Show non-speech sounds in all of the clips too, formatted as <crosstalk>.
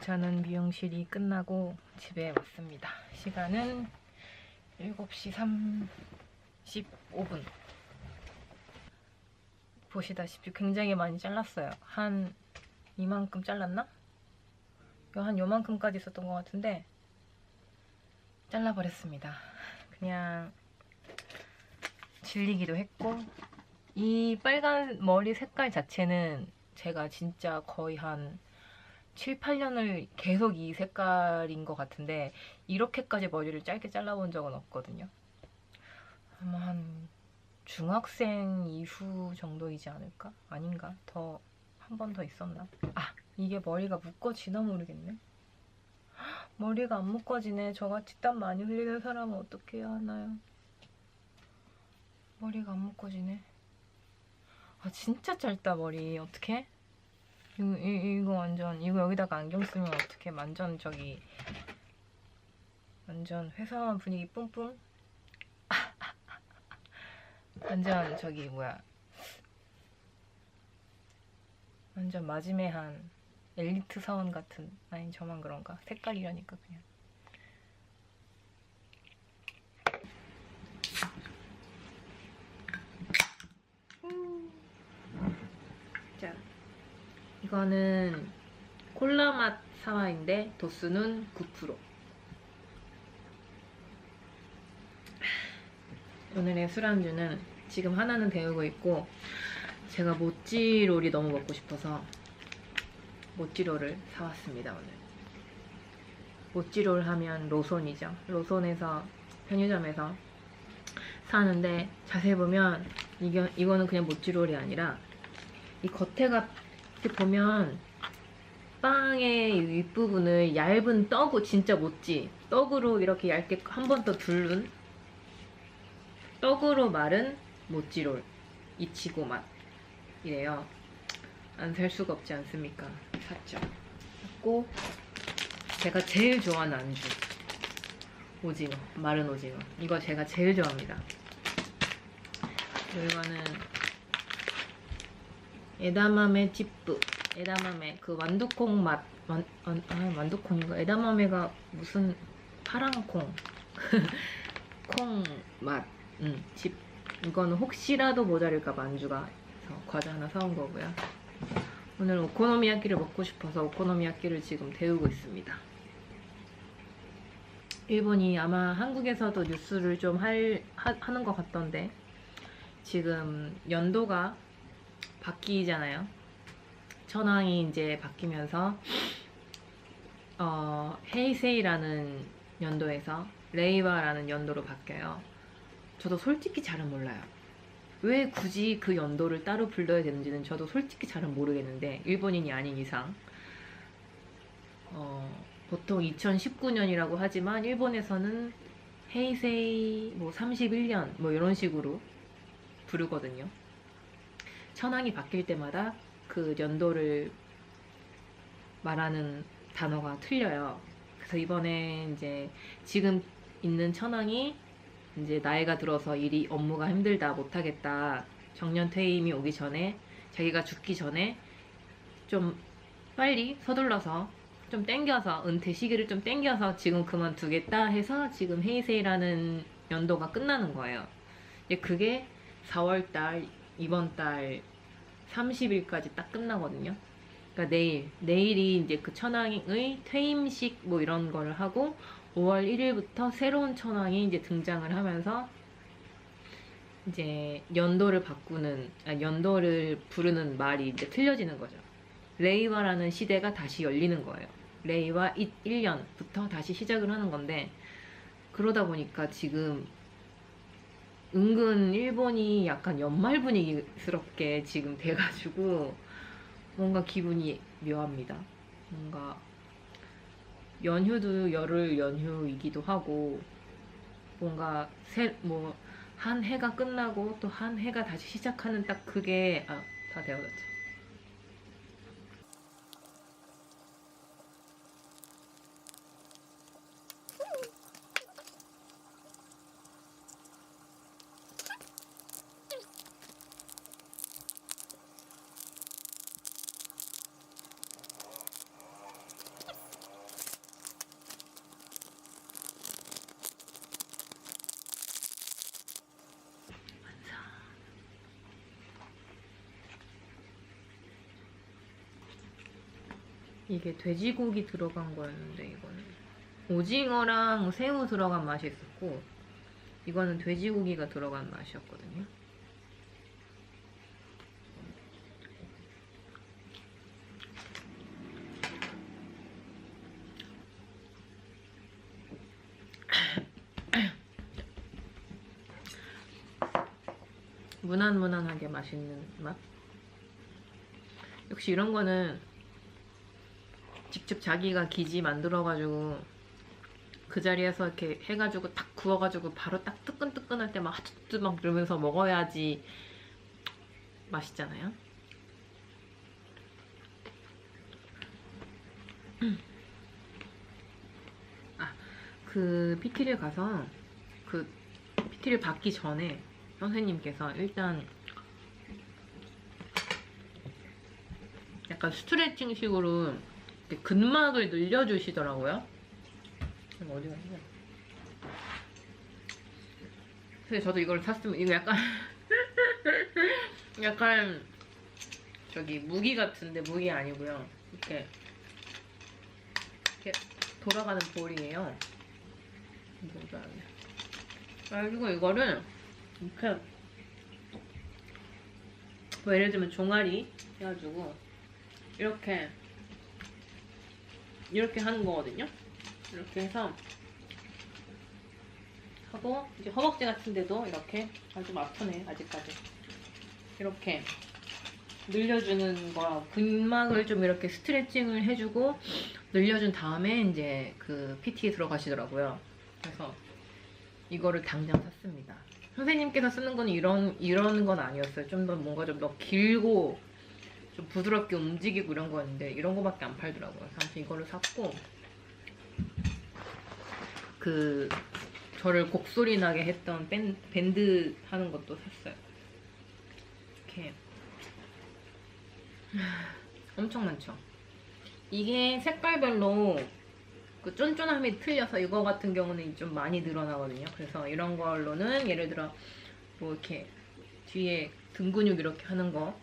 저는 미용실이 끝나고 집에 왔습니다. 시간은 7시 35분. 보시다시피 굉장히 많이 잘랐어요. 한 이만큼 잘랐나? 한 요만큼까지 있었던 것 같은데 잘라버렸습니다. 그냥 질리기도 했고 이 빨간 머리 색깔 자체는 제가 진짜 거의 한 7, 8년을 계속 이 색깔인 것 같은데 이렇게까지 머리를 짧게 잘라본 적은 없거든요. 아마 한 중학생 이후 정도이지 않을까? 아닌가? 더 한 번 더 있었나? 아 이게 머리가 묶어지나 모르겠네. 헉, 머리가 안 묶어지네. 저같이 땀 많이 흘리는 사람은 어떻게 해야 하나요? 머리가 안 묶어지네. 아 진짜 짧다 머리. 어떡해? 이거, 이, 이거 완전 이거 여기다가 안경 쓰면 어떻게 완전 저기 완전 회사원 분위기 뿜뿜? <laughs> 완전 저기 뭐야. 완전 마지메한 엘리트 사원 같은 아니 저만 그런가? 색깔이라니까 그냥 이거는 콜라 맛 사와인데 도수는 9%. 오늘의 술안주는 지금 하나는 데우고 있고 제가 모찌롤이 너무 먹고 싶어서 모찌롤을 사왔습니다 오늘. 모찌롤 하면 로손이죠. 로손에서 편의점에서 사는데 자세히 보면 이거, 이거는 그냥 모찌롤이 아니라 이 겉에가 이렇게 보면 빵의 이 윗부분을 얇은 떡으로 진짜 못지 떡으로 이렇게 얇게 한 번 더 둘른 떡으로 마른 모찌롤 이치고 맛 이래요. 안 살 수가 없지 않습니까? 샀죠. 샀고 제가 제일 좋아하는 안주 오징어 마른 오징어 이거 제가 제일 좋아합니다. 이거는 에다마메 찌뿌 에다마메 그 완두콩 맛. 완, 완, 아, 완두콩인가? 에다마메가 무슨 파란 <laughs> 콩. 콩 맛. 음, 집 이거는 혹시라도 모자랄까봐 안주가 그래서 과자 하나 사온 거고요. 오늘 오코노미야끼를 먹고 싶어서 오코노미야끼를 지금 데우고 있습니다. 일본이 아마 한국에서도 뉴스를 좀 할, 하, 하는 것 같던데 지금 연도가 바뀌잖아요. 천황이 이제 바뀌면서 어, 헤이세이라는 연도에서 레이와라는 연도로 바뀌어요. 저도 솔직히 잘은 몰라요. 왜 굳이 그 연도를 따로 불러야 되는지는 저도 솔직히 잘은 모르겠는데 일본인이 아닌 이상 어, 보통 2019년이라고 하지만 일본에서는 헤이세이 뭐 31년 뭐 이런 식으로 부르거든요. 천황이 바뀔 때마다 그 연도를 말하는 단어가 틀려요. 그래서 이번에 이제 지금 있는 천황이 이제 나이가 들어서 일이 업무가 힘들다 못하겠다 정년 퇴임이 오기 전에 자기가 죽기 전에 좀 빨리 서둘러서 좀 땡겨서 은퇴 시기를 좀 땡겨서 지금 그만두겠다 해서 지금 헤이세이라는 연도가 끝나는 거예요. 이제 그게 4월달 이번 달 30일까지 딱 끝나거든요. 그러니까 내일, 내일이 이제 그 천왕의 퇴임식 뭐 이런 걸 하고 5월 1일부터 새로운 천왕이 이제 등장을 하면서 이제 연도를 바꾸는, 아, 연도를 부르는 말이 이제 틀려지는 거죠. 레이와라는 시대가 다시 열리는 거예요. 레이와 1년부터 다시 시작을 하는 건데, 그러다 보니까 지금 은근 일본이 약간 연말 분위기스럽게 지금 돼가지고 뭔가 기분이 묘합니다. 뭔가 연휴도 열흘 연휴이기도 하고 뭔가 뭐한 해가 끝나고 또 한 해가 다시 시작하는 딱 그게 아다 데워졌죠. 이게 돼지고기 들어간 거였는데 이거는 오징어랑 새우 들어간 맛이 있었고 이거는 돼지고기가 들어간 맛이었거든요. <clears throat> 무난무난하게 맛있는 맛? 역시 이런 거는 직접 자기가 기지 만들어가지고 그 자리에서 이렇게 해가지고 딱 구워가지고 바로 딱 뜨끈뜨끈할 때 막 하트트 막 이러면서 먹어야지 맛있잖아요. 아, 그 PT를 가서 그 PT를 받기 전에 선생님께서 일단 약간 스트레칭 식으로 이렇게 근막을 늘려주시더라고요. 어디 갔냐? 그래서 저도 이걸 샀으면 이거 약간 <laughs> 약간 저기 무기 같은데 무기 아니고요. 이렇게 이렇게 돌아가는 볼이에요. 뭐지 않네. 그래가지고 이거를 이렇게 뭐 예를 들면 종아리 해가지고 이렇게 이렇게 하는 거거든요. 이렇게 해서 하고 이제 허벅지 같은 데도 이렇게 아주 아프네 아직까지 이렇게 늘려주는 거 근막을 좀 이렇게 스트레칭을 해주고 늘려준 다음에 이제 그 PT에 들어가시더라고요. 그래서 이거를 당장 샀습니다. 선생님께서 쓰는 건 이런 이런 건 아니었어요. 좀 더 뭔가 좀 더 길고 좀 부드럽게 움직이고 이런 거였는데 이런 거밖에 안 팔더라고요. 그래서 아무튼 이거를 샀고 그 저를 곡소리 나게 했던 밴, 밴드 하는 것도 샀어요. 이렇게 <sighs> 엄청 많죠. 이게 색깔별로 그 쫀쫀함이 틀려서 이거 같은 경우는 좀 많이 늘어나거든요. 그래서 이런 걸로는 예를 들어 뭐 이렇게 뒤에 등 근육 이렇게 하는 거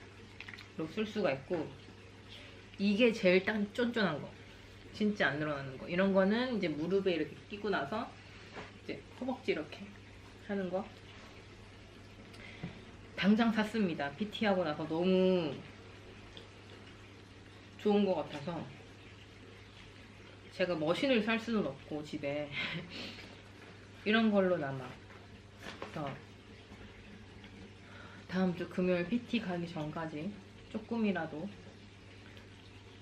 로쓸 수가 있고 이게 제일 딱 쫀쫀한 거. 진짜 안 늘어나는 거. 이런 거는 이제 무릎에 이렇게 끼고 나서 이제 허벅지 이렇게 하는 거. 당장 샀습니다. PT 하고 나서 너무 좋은 것 같아서 제가 머신을 살 수는 없고 집에 <laughs> 이런 걸로나마 그래서 다음 주 금요일 PT 가기 전까지 조금이라도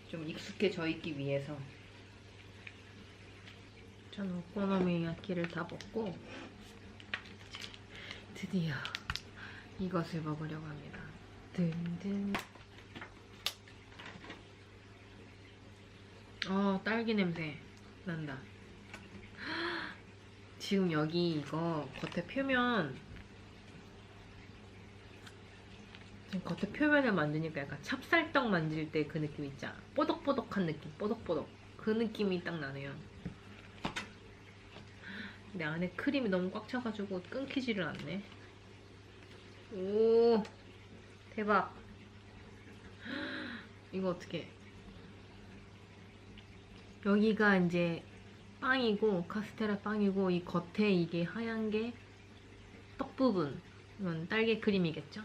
좀 익숙해져 있기 위해서 저는 오코노미야키를 다 먹고 드디어 이것을 먹으려고 합니다. 든든. 어, 딸기 냄새 난다. 지금 여기 이거 겉에 표면 지금 겉에 표면을 만드니까 약간 찹쌀떡 만질 때 그 느낌 있잖아. 뽀독뽀독한 느낌, 뽀독뽀독. 그 느낌이 딱 나네요. 근데 안에 크림이 너무 꽉 차가지고 끊기지를 않네. 오, 대박. 이거 어떻게? 여기가 이제 빵이고 카스테라 빵이고 이 겉에 이게 하얀 게 떡 부분. 이건 딸기 크림이겠죠?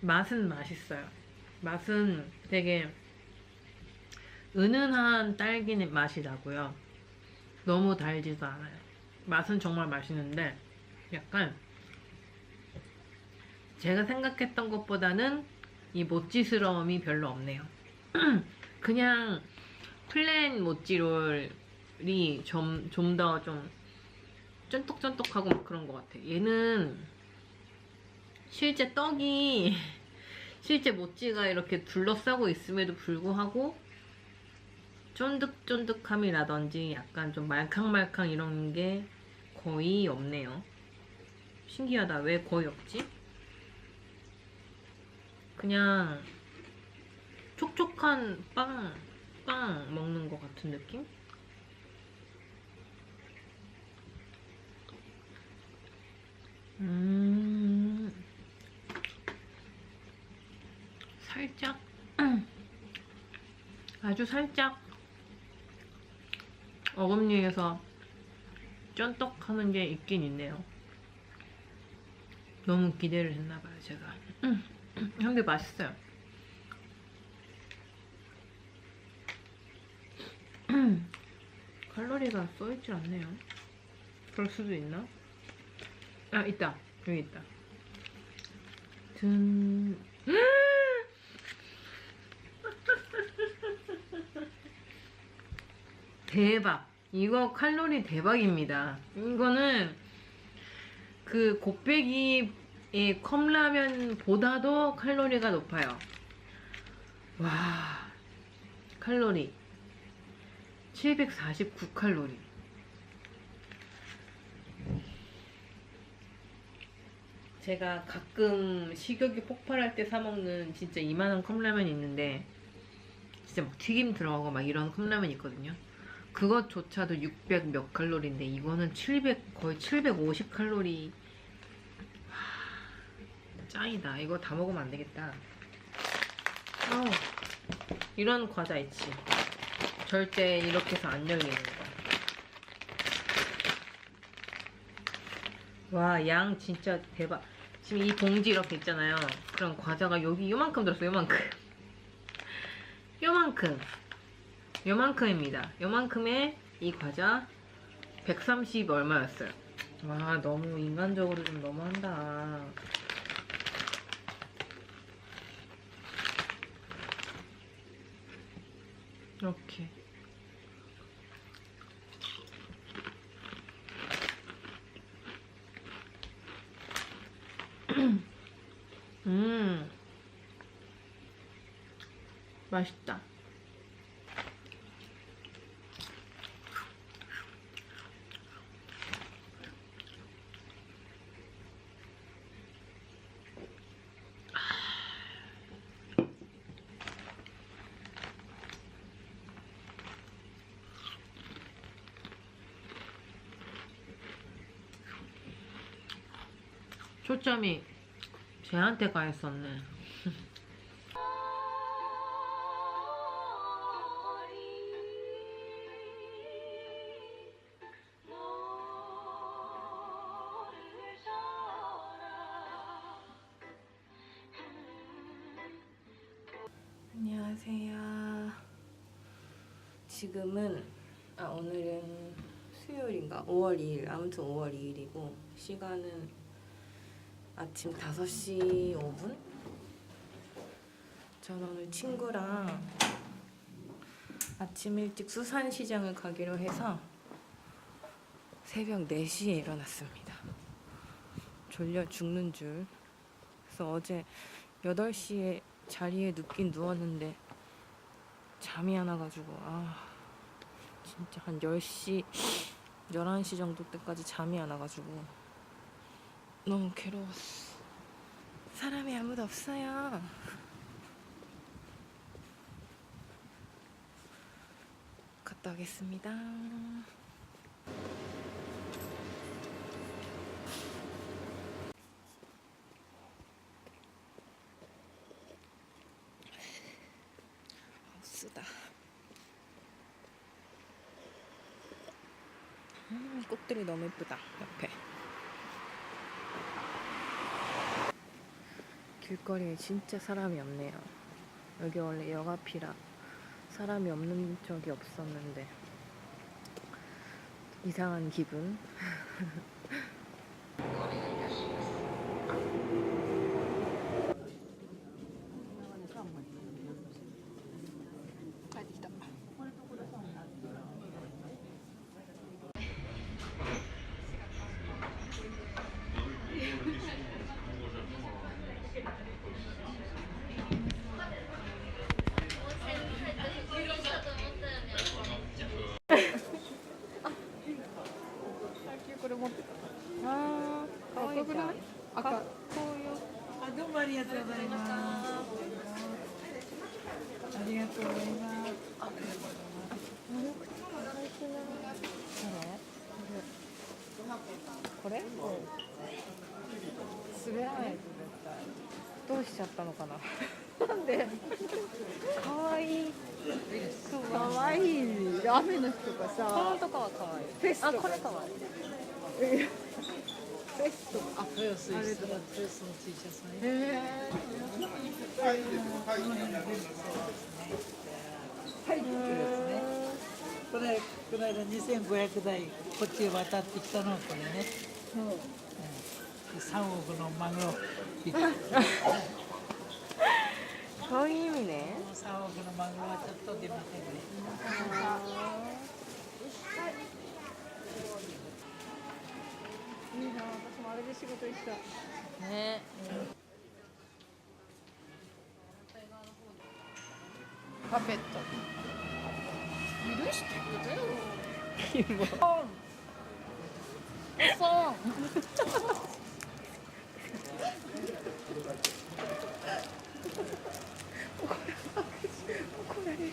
맛은 맛있어요. 맛은 되게 은은한 딸기 맛이 나고요. 너무 달지도 않아요. 맛은 정말 맛있는데 약간 제가 생각했던 것보다는 이 모찌스러움이 별로 없네요. <clears throat> 그냥 플랜 모찌롤이 좀 좀더좀 쫀득쫀득하고 막 그런 것 같아. 얘는 실제 떡이 <laughs> 실제 모찌가 이렇게 둘러싸고 있음에도 불구하고 쫀득쫀득함이라든지 약간 좀 말캉말캉 이런 게 거의 없네요. 신기하다. 왜 거의 없지? 그냥 촉촉한 빵, 빵 먹는 것 같은 느낌? 음, 살짝, <clears throat> 아주 살짝 어금니에서 쫀떡하는 게 있긴 있네요. 너무 기대를 했나봐요, 제가. 음, 근데 맛있어요. 칼로리가 써있질 않네요. 그럴 수도 있나? 아, 있다. 여기 있다. 든. <laughs> 대박. 이거 칼로리 대박입니다. 이거는 그 곱빼기의 컵라면보다도 칼로리가 높아요. 와. 칼로리. 749칼로리. 제가 가끔 식욕이 폭발할 때 사먹는 진짜 이만한 컵라면이 있는데 진짜 막 튀김 들어가고 막 이런 컵라면 있거든요. 그것조차도 600 몇 칼로리인데 이거는 700 거의 750 칼로리. 와, 짱이다. 이거 다 먹으면 안 되겠다. 아우, 이런 과자 있지. 절대 이렇게 해서 안 열리는 거. 와, 양 진짜 대박. 지금 이 봉지 이렇게 있잖아요. 그럼 과자가 여기 요만큼 들었어, 요만큼. <laughs> 요만큼. 요만큼입니다. 요만큼의 이 과자 130 얼마였어요. 와, 너무 인간적으로 좀 너무한다. 이렇게. 음. 맛있다. 초점이 쟤한테 가 있었네. 안녕하세요. 지금은 아 오늘은 수요일인가? 5월 2일. 아무튼 5월 2일이고 시간은 아침 5시 5분? 저는 오늘 친구랑 아침 일찍 수산시장을 가기로 해서 새벽 4시에 일어났습니다. 졸려 죽는 줄. 그래서 어제 8시에 자리에 눕긴 누웠는데 잠이 안 와가지고 아 진짜 한 10시 11시 정도 때까지 잠이 안 와가지고 너무 괴로웠어. 사람이 아무도 없어요. 갔다 오겠습니다. 쓰다. 음, 꽃들이 너무 예쁘다 옆에 길거리에 진짜 사람이 없네요. 여기 원래 역 앞이라 사람이 없는 적이 없었는데. 이상한 기분 <laughs> いラーメンの人がこさのとかはかわい。いフェスとか。あこれかわい。いフェスとか。あ、豊洲です。豊洲の。T シャツね。へこれ、この間2500台こっちへ渡ってきたのはこれね。3億のマグロ。<laughs> こそういう意味ね。の3億のマグロはちょっと出ません。ね。いいな私もあれで仕事したねパペット。許して。くれよ怒られる。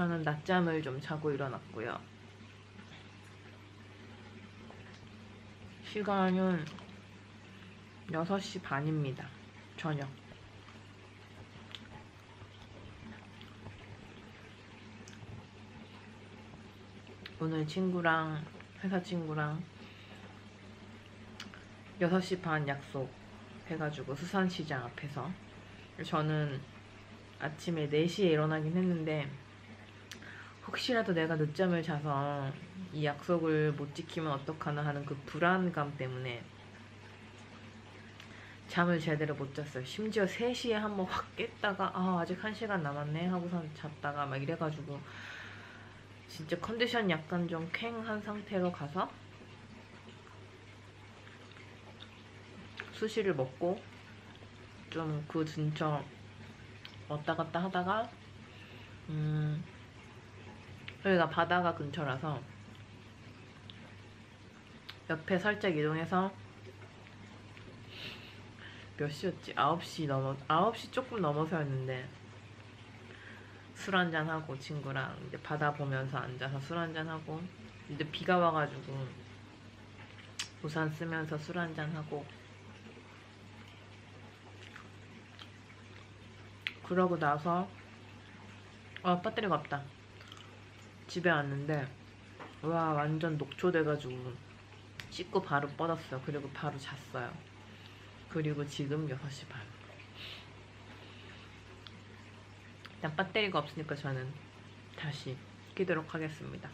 저는 낮잠을 좀 자고 일어났고요. 시간은 6시 반입니다. 저녁. 오늘 친구랑 회사 친구랑 6시 반 약속 해가지고 수산시장 앞에서 저는 아침에 4시에 일어나긴 했는데 혹시라도 내가 늦잠을 자서 이 약속을 못 지키면 어떡하나 하는 그 불안감 때문에 잠을 제대로 못 잤어요. 심지어 3시에 한 번 확 깼다가 아 아직 1시간 남았네 하고선 잤다가 막 이래가지고 진짜 컨디션 약간 좀 쾌한 상태로 가서 수시를 먹고 좀 그 근처 왔다 갔다 하다가 음 여기가 바다가 근처라서 옆에 살짝 이동해서 몇 시였지? 9시 넘어 9시 조금 넘어서였는데 술 한잔 하고 친구랑 이제 바다 보면서 앉아서 술 한잔 하고 이제 비가 와가지고 우산 쓰면서 술 한잔 하고 그러고 나서 아 배터리가 없다 집에 왔는데 와 완전 녹초돼가지고 씻고 바로 뻗었어요. 그리고 바로 잤어요. 그리고 지금 6시 반. 일단 배터리가 없으니까 저는 다시 끼도록 하겠습니다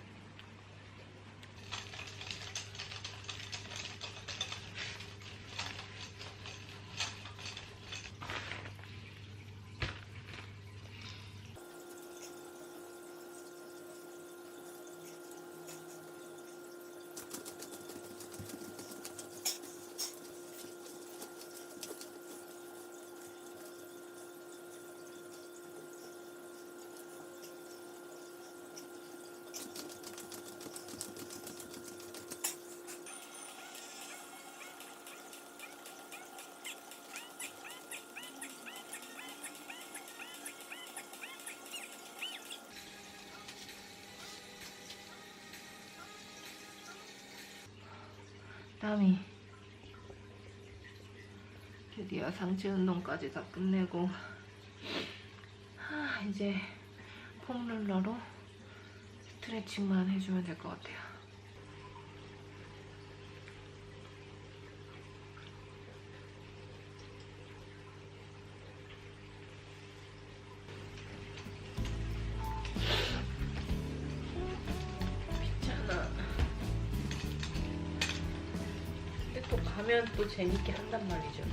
땀이. 드디어 상체 운동까지 다 끝내고 하, 이제 폼롤러로 스트레칭만 해주면 될 것 같아요. 근데 또 재밌게 한단 말이죠.